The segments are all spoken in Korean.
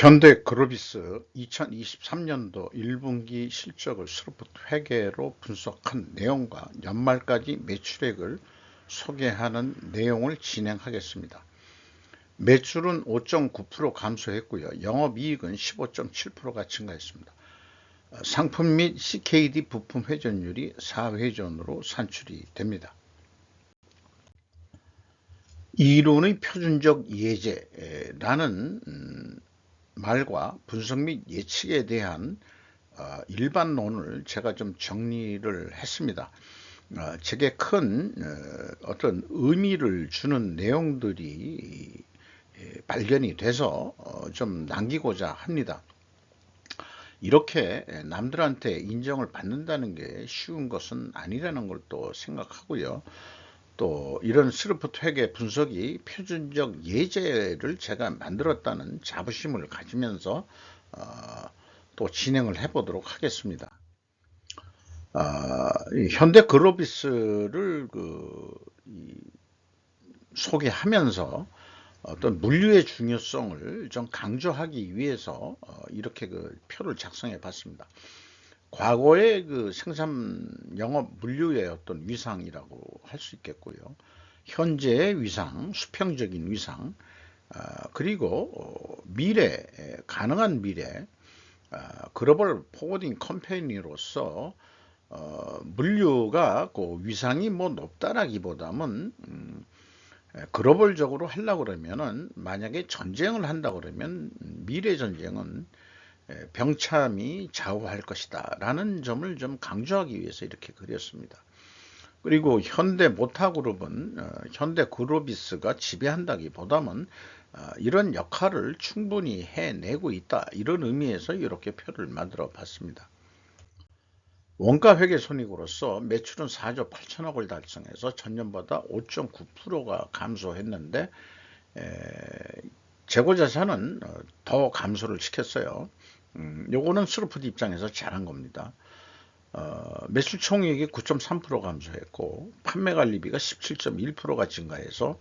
현대 그로비스 2023년도 1분기 실적을 스로프트 회계로 분석한 내용과 연말까지 매출액을 소개하는 내용을 진행하겠습니다. 매출은 5.9% 감소했고요. 영업이익은 15.7%가 증가했습니다. 상품 및 CKD 부품 회전율이 4회전으로 산출이 됩니다. 이론의 표준적 예제라는 음, 말과 분석 및 예측에 대한 어, 일반론을 제가 좀 정리를 했습니다. 어, 제게 큰 어, 어떤 의미를 주는 내용들이 발견이 돼서 좀 남기고자 합니다. 이렇게 남들한테 인정을 받는다는 게 쉬운 것은 아니라는 걸 또 생각하고요. 또 이런 스루프트 회계 분석이 표준적 예제를 제가 만들었다는 자부심을 가지면서 어, 또 진행을 해 보도록 하겠습니다. 어, 현대 그로비스를 그, 소개하면서 어떤 물류의 중요성을 좀 강조하기 위해서 어, 이렇게 그 표를 작성해 봤습니다. 과거의 그 생산 영업 물류의 어떤 위상이라고 할 수 있겠고요. 현재의 위상, 수평적인 위상, 어, 그리고 어, 미래, 가능한 미래, 어, 글로벌 포워딩 컴퍼니로서 어, 물류가 그 위상이 뭐 높다라기보다는 음, 글로벌적으로 하려고 그러면은 만약에 전쟁을 한다 그러면 미래 전쟁은 병참이 좌우할 것이다 라는 점을 좀 강조하기 위해서 이렇게 그렸습니다. 그리고 현대 모타그룹은 어, 현대 그로비스가 지배한다기보다는 어, 이런 역할을 충분히 해내고 있다 이런 의미에서 이렇게 표를 만들어 봤습니다. 원가 회계 손익으로서 매출은 4조 8천억을 달성해서 전년보다 5.9%가 감소했는데 재고 자산은 어, 더 감소를 시켰어요. 음, 요거는 스루프드 입장에서 잘한 겁니다. 어, 매출 총액이 9.3% 감소했고 판매 관리비가 17.1%가 증가해서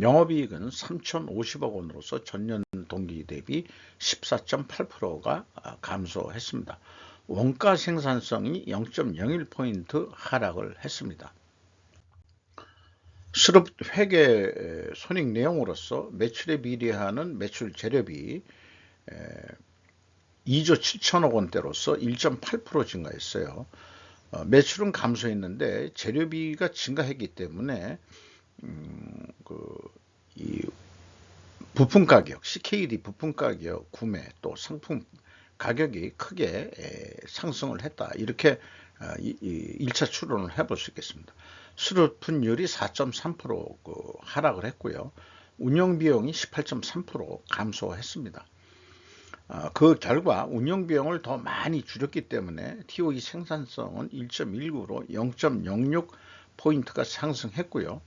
영업이익은 3,050억 원으로서 전년 동기 대비 14.8%가 아, 감소했습니다. 원가 생산성이 0.01포인트 하락을 했습니다. 수급 회계 손익 내용으로서 매출에 비례하는 매출 재료비 2조 7천억 원대로서 1.8% 증가했어요. 어, 매출은 감소했는데 재료비가 증가했기 때문에 음, 그 이 부품 가격, CKD 부품 가격 구매 또 상품 가격이 크게 에, 상승을 했다. 이렇게 어, 이, 이 1차 추론을 해볼 수 있겠습니다. 수료분율이 4.3%그 하락을 했고요. 운영 비용이 18.3% 감소했습니다. 어, 그 결과 운영 비용을 더 많이 줄였기 때문에 TOE 생산성은 1.19로 0.06 포인트가 상승했고요.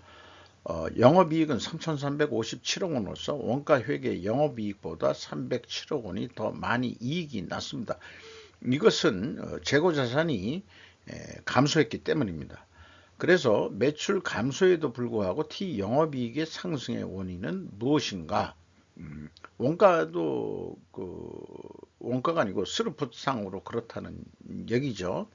어, 영업이익은 3,357억 원으로서 원가 회계 영업이익보다 307억 원이 더 많이 이익이 났습니다. 이것은 어, 재고 자산이 에, 감소했기 때문입니다. 그래서 매출 감소에도 불구하고 T 영업이익의 상승의 원인은 무엇인가? 음, 원가도 그 원가가 아니고 스루프상으로 그렇다는 얘기죠.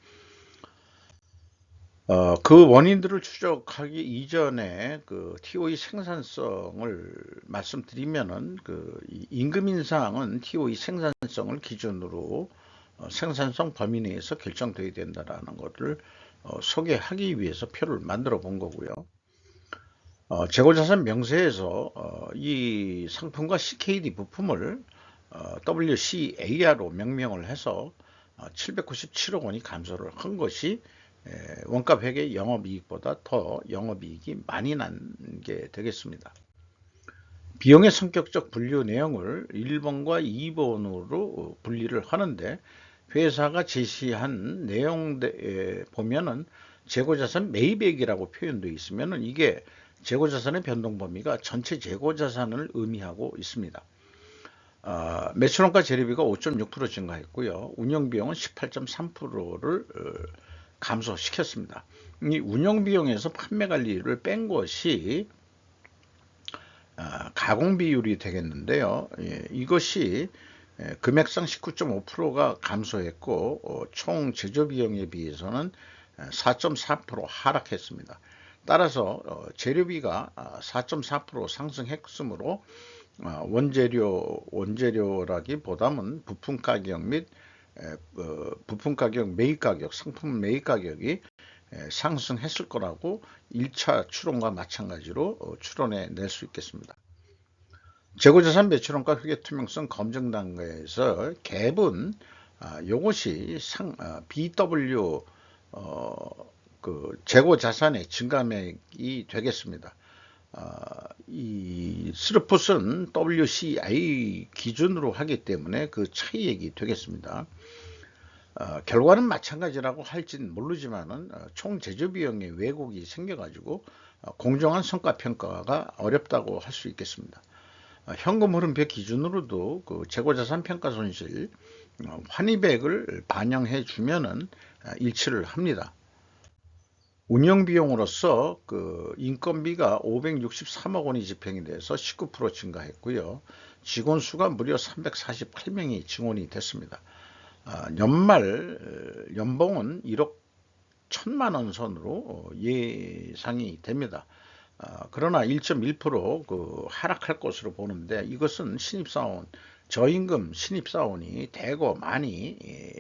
어, 그 원인들을 추적하기 이전에 그 TOE 생산성을 말씀드리면은 그 임금 인상은 TOE 생산성을 기준으로 어, 생산성 범위 내에서 결정되어야 된다라는 것을 어, 소개하기 위해서 표를 만들어 본 거고요. 어, 재고자산 명세에서 어, 이 상품과 CKD 부품을 어, WCAR로 명명을 해서 어, 797억 원이 감소를 한 것이 에, 원가 회계 영업이익보다 더 영업이익이 많이 난 게 되겠습니다. 비용의 성격적 분류 내용을 1번과 2번으로 분리를 하는데 회사가 제시한 내용 에 보면은 재고자산 매입액이라고 표현되어 있으면은 이게 재고자산의 변동 범위가 전체 재고자산을 의미하고 있습니다. 어, 매출원가 재료비가 5.6% 증가했고요. 운영비용은 18.3%를 어, 감소시켰습니다. 이 운영비용에서 판매관리를 뺀 것이 어, 가공비율이 되겠는데요. 예, 이것이 에, 금액상 19.5%가 감소했고 어, 총 제조 비용에 비해서는 4.4% 하락했습니다. 따라서 어, 재료비가 4.4% 상승했으므로 어, 원재료 원재료라기보다는 부품 가격 및 어, 부품 가격, 매입 가격, 상품 매입 가격이 상승했을 거라고 1차 추론과 마찬가지로 추론해 낼 수 있겠습니다. 재고자산 매출원가 회계 투명성 검증 단계에서 갭은 이것이 상, BW 어, 그 재고 자산의 증감액이 되겠습니다. 어, 이 스르풋은 WCI 기준으로 하기 때문에 그 차이액이 되겠습니다. 어, 결과는 마찬가지라고 할진 모르지만은 어, 총 제조 비용의 왜곡이 생겨가지고 어, 공정한 성과 평가가 어렵다고 할 수 있겠습니다. 어, 현금 흐름표 기준으로도 그 재고자산 평가 손실 어, 환입액을 반영해 주면은 어, 일치를 합니다. 운영 비용으로서 그 인건비가 563억 원이 집행이 돼서 19% 증가했고요. 직원 수가 무려 348명이 증원이 됐습니다. 아, 연말 연봉은 1억 1천만 원 선으로 예상이 됩니다. 아, 그러나 1.1%그 하락할 것으로 보는데 이것은 신입사원 저임금 신입사원이 대거 많이 예,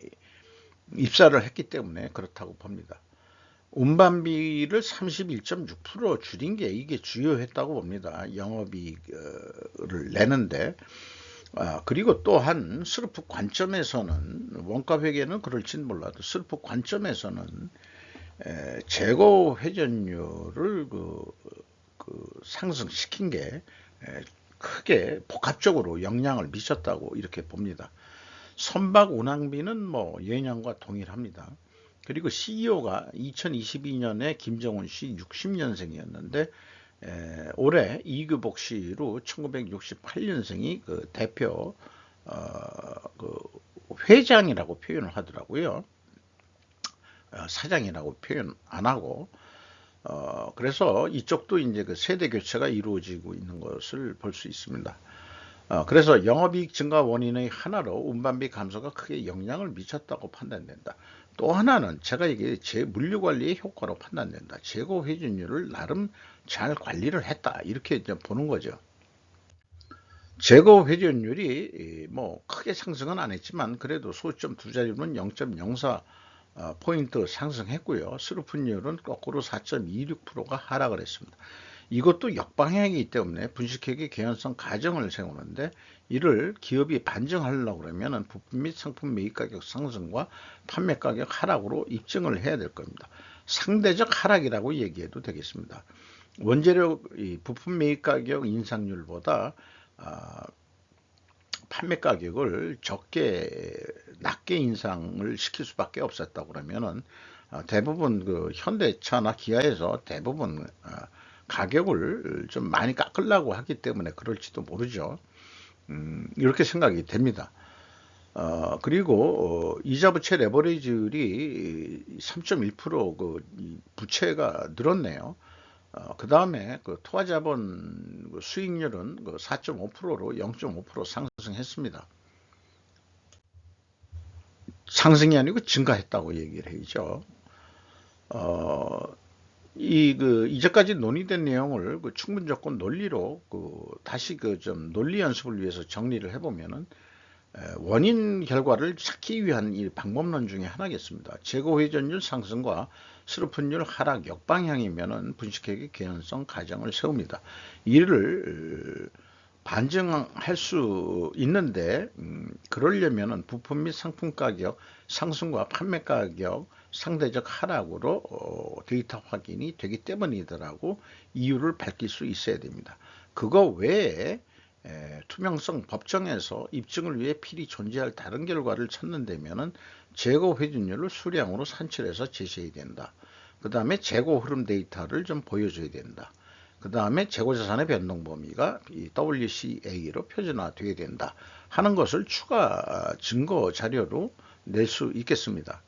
입사를 했기 때문에 그렇다고 봅니다. 운반비를 31.6% 줄인 게 이게 주요했다고 봅니다. 영업이익을 내는데 아, 그리고 또한 스루프 관점에서는 원가 회계는 그럴진 몰라도 스루프 관점에서는 에, 재고 회전율을 그, 그 상승시킨 게 에, 크게 복합적으로 영향을 미쳤다고 이렇게 봅니다. 선박 운항비는 뭐 예년과 동일합니다. 그리고 CEO가 2022년에 김정은 씨 60년생이었는데 에, 올해 이규복 씨로 1968년생이 그 대표 어, 그 회장이라고 표현을 하더라고요. 어, 사장이라고 표현 안 하고 어, 그래서 이쪽도 이제 그 세대 교체가 이루어지고 있는 것을 볼 수 있습니다. 어, 그래서 영업이익 증가 원인의 하나로 운반비 감소가 크게 영향을 미쳤다고 판단된다. 또 하나는 제가 이게 제 물류 관리의 효과로 판단된다. 재고 회전율을 나름 잘 관리를 했다. 이렇게 이제 보는 거죠. 재고 회전율이 뭐 크게 상승은 안 했지만 그래도 소점 두 자리로는 0.04 어, 포인트 상승했고요. 스루픈율은 거꾸로 4.26%가 하락을 했습니다. 이것도 역방향이기 때문에 분식회계 개연성 가정을 세우는데 이를 기업이 반증하려고 그러면 부품 및 상품 매입 가격 상승과 판매 가격 하락으로 입증을 해야 될 겁니다. 상대적 하락이라고 얘기해도 되겠습니다. 원재료 부품 매입 가격 인상률보다 아, 판매 가격을 적게 낮게 인상을 시킬 수밖에 없었다고 그러면은 어, 대부분 그 현대차나 기아에서 대부분 어, 가격을 좀 많이 깎으려고 하기 때문에 그럴지도 모르죠. 음, 이렇게 생각이 됩니다. 어, 그리고 어, 이자 부채 레버리지율이 3.1%그 부채가 늘었네요. 어, 그 다음에 그그 수익률은 그 4.5%로 0.5% 상승했습니다. 상승이 아니고 증가했다고 얘기를 해죠. 어, 이, 그, 이제까지 논의된 내용을 그 충분 조건 논리로 그 다시 그 좀 논리 연습을 위해서 정리를 해보면은 원인 결과를 찾기 위한 이 방법론 중에 하나겠습니다. 재고 회전율 상승과 스루픈율 하락 역방향이면은 분식회계 개연성 가정을 세웁니다. 이를 반증할 수 있는데 음, 그러려면은 부품 및 상품 가격 상승과 판매 가격 상대적 하락으로 어, 데이터 확인이 되기 때문이더라고 이유를 밝힐 수 있어야 됩니다. 그거 외에 에, 투명성 법정에서 입증을 위해 필히 존재할 다른 결과를 찾는다면은 재고 회전율을 수량으로 산출해서 제시해야 된다. 그 다음에 재고 흐름 데이터를 좀 보여줘야 된다. 그 다음에 재고자산의 변동 범위가 WCA로 표준화되어야 된다 하는 것을 추가 증거 자료로 낼 수 있겠습니다.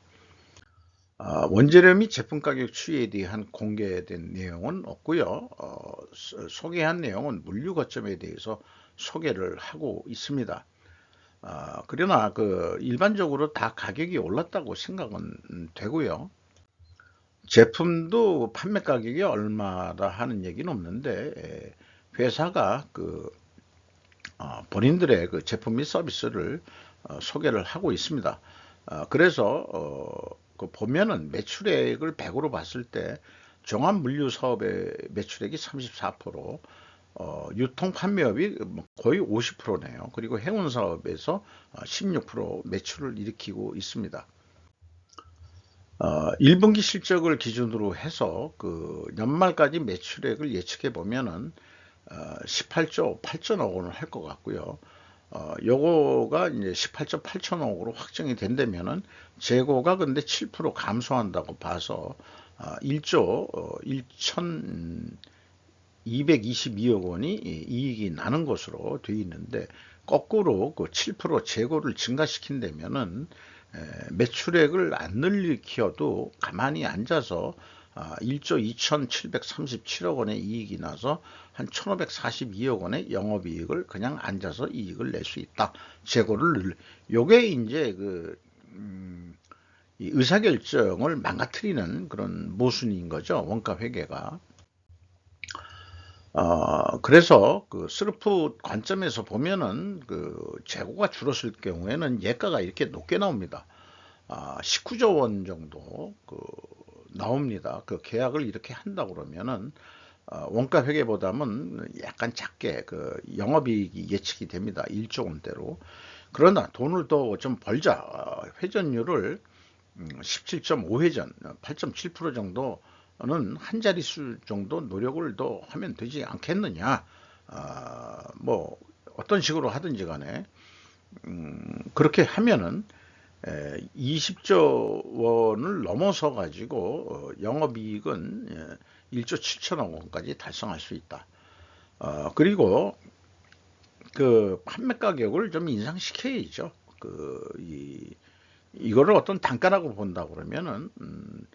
아, 원재료 및 제품 가격 추이에 대한 공개된 내용은 없고요. 어, 소개한 내용은 물류 거점에 대해서 소개를 하고 있습니다. 아, 그러나 그 일반적으로 다 가격이 올랐다고 생각은 되고요. 제품도 판매 가격이 얼마다 하는 얘기는 없는데 에, 회사가 그 어, 본인들의 그 제품 및 서비스를 어, 소개를 하고 있습니다. 어, 그래서 어, 그 보면은 매출액을 100으로 봤을 때 종합 물류 사업의 매출액이 34%, 어, 유통 판매업이 뭐 거의 50%네요. 그리고 해운 사업에서 16% 매출을 일으키고 있습니다. 어, 1분기 실적을 기준으로 해서 그 연말까지 매출액을 예측해 보면은 어, 18조 8천억 원을 할 것 같고요. 어, 요거가 이제 18조 8천억으로 확정이 된다면은 재고가 근데 7% 감소한다고 봐서 어, 1조 어, 1,222억 원이 이익이 나는 것으로 되어 있는데 거꾸로 그 7% 재고를 증가시킨다면은 에, 매출액을 안 늘리켜도 가만히 앉아서 아, 1조 2,737억 원의 이익이 나서 한 1,542억 원의 영업이익을 그냥 앉아서 이익을 낼 수 있다. 재고를 늘. 요게 이제 그 음, 이 의사결정을 망가뜨리는 그런 모순인 거죠. 원가 회계가. 어, 그래서 그 스루프 관점에서 보면은 그 재고가 줄었을 경우에는 예가가 이렇게 높게 나옵니다. 아, 19조 원 정도 그 나옵니다. 그 계약을 이렇게 한다 그러면은 어, 원가 회계보다는 약간 작게 그 영업이익이 예측이 됩니다. 1조 원대로. 그러나 돈을 더 좀 벌자. 어, 회전율을 17.5회전, 음, 8.7% 정도 는 한 자릿수 정도 노력을 더 하면 되지 않겠느냐. 아, 뭐 어떤 식으로 하든지 간에 음, 그렇게 하면은 20조 원을 넘어서 가지고 어, 영업이익은 1조 7천억 원까지 달성할 수 있다. 어, 그리고 그 판매 가격을 좀 인상시켜야죠. 그 이, 이거를 어떤 단가라고 본다 그러면은 음,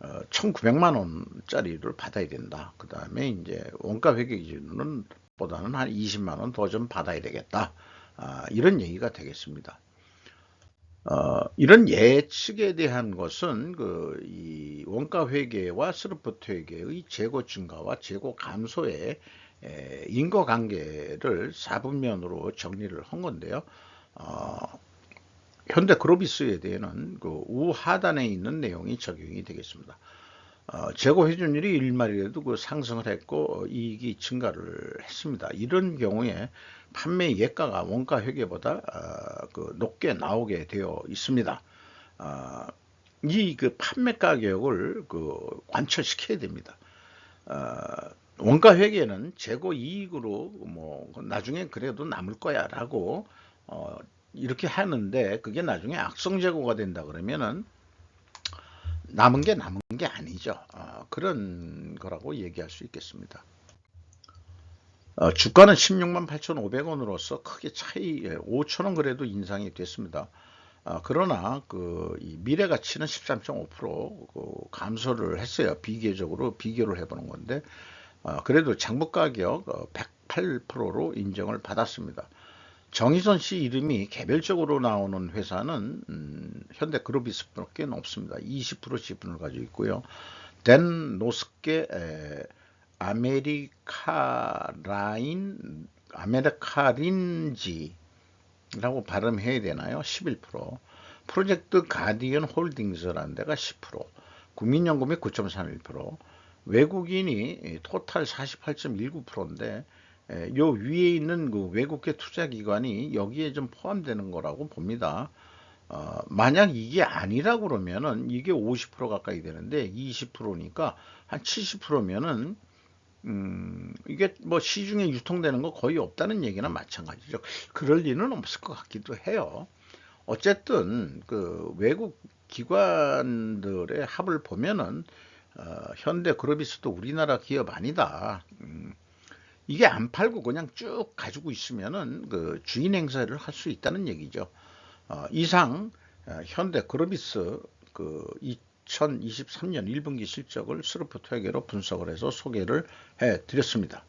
어, 1,900만 원짜리를 받아야 된다. 그 다음에 이제 원가 회계 기준은 보다는 한 20만 원 더 좀 받아야 되겠다. 아, 이런 얘기가 되겠습니다. 어, 이런 예측에 대한 것은 그, 이 원가 회계와 스루프트 회계의 재고 증가와 재고 감소의 에, 인과관계를 4분면으로 정리를 한 건데요. 어, 현대 그로비스에 대해는 그 우하단에 있는 내용이 적용이 되겠습니다. 어, 재고 회전율이 1말이라도 그 상승을 했고 이익이 증가를 했습니다. 이런 경우에 판매 예가가 원가 회계보다 어, 그 높게 나오게 되어 있습니다. 어, 이그 판매 가격을 그 관철시켜야 됩니다. 어, 원가 회계는 재고 이익으로 뭐 나중에 그래도 남을 거야라고 어, 이렇게 하는데 그게 나중에 악성 재고가 된다 그러면은 남은 게 남은 게 아니죠. 어, 그런 거라고 얘기할 수 있겠습니다. 어, 주가는 16만 8,500원으로서 크게 차이 5천원 예, 그래도 인상이 됐습니다. 어, 그러나 그 미래 가치는 13.5%그 감소를 했어요. 비교적으로 비교를 해보는 건데 어, 그래도 장부 가격 108%로 어, 인정을 받았습니다. 정희선 씨 이름이 개별적으로 나오는 회사는 음, 현대그룹이스밖에 없습니다. 20% 지분을 가지고 있고요. 덴 노스케 에, 아메리카라인 아메리카린지라고 발음해야 되나요? 11% 프로젝트 가디언 홀딩스라는 데가 10% 국민연금이 9.31% 외국인이 토탈 48.19%인데 요 위에 있는 그 외국계 투자기관이 여기에 좀 포함되는 거라고 봅니다. 어, 만약 이게 아니라 그러면은 이게 50% 가까이 되는데 20%니까 한 70%면은 음, 이게 뭐 시중에 유통되는 거 거의 없다는 얘기나 마찬가지죠. 그럴 리는 없을 것 같기도 해요. 어쨌든 그 외국 기관들의 합을 보면은 어, 현대 그로비스도 우리나라 기업 아니다. 음, 이게 안 팔고 그냥 쭉 가지고 있으면은 그 주인 행사를 할 수 있다는 얘기죠. 어, 이상 어, 현대 그로비스 그 2023년 1분기 실적을 스루프 토에게로 분석을 해서 소개를 해 드렸습니다.